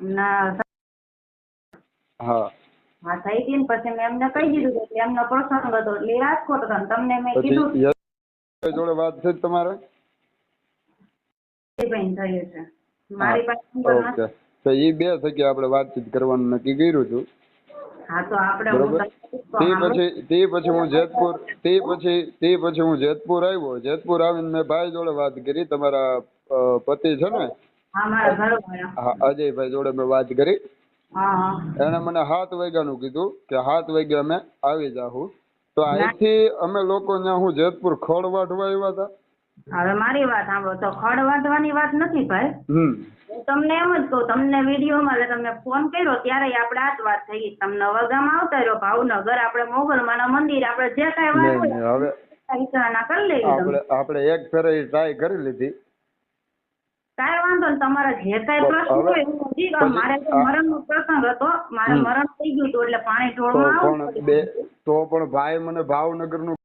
ના હા. હા થઈ ગઈ ને પછી મેં એમને કહી દીધું કે એમનો પ્રસંગ હતો એટલે રાજકોટ હતા તમને મેં કીધું. જોડે વાત છે તમારે? મારી પાસે. તો એ બે થકી આપણે વાતચીત કરવાનું નક્કી કર્યું હતું. હા તો આપણે પછી તે પછી હું જેતપુર તે પછી તે પછી હું જેતપુર આવ્યો. જેતપુર આવીને મેં ભાઈ જોડે વાત કરી. તમારા પતિ છે ને અજયભાઈ જોડે મેં વાત કરી. હા મને સાત વાગ્યાનું કીધું કે સાત વાગ્યા અમે આવી જાહું. તો અહીંથી અમે લોકો ત્યાં હું જેતપુર ખડ વાઢવા આવ્યા હતા. હવે મારી વાત સાંભળો તો ખડ વાંધવાની વાત નથી ભાઈ. હું તમને એમ જ કહું તમને વિડીયોમાં એટલે તમને ફોન કર્યો ત્યારે આપણે આ જ વાત થઈ. તમને વગામાં આવતા રહ્યો ભાવનગર આપણે મોગલમાના મંદિર આપણે જે કાંઈ વાત તમે. આપણે આપણે એક ફેરે ટ્રાય કરી લીધી. કાંઈ વાંધો ને તમારા જે કાંઈ પ્રશ્ન હોય હું સમજી ગયો મારે મરણ નો પ્રસંગ હતો મારે મરણ થઈ ગયું હતું એટલે પાણી બે તો પણ ભાઈ મને ભાવનગરનું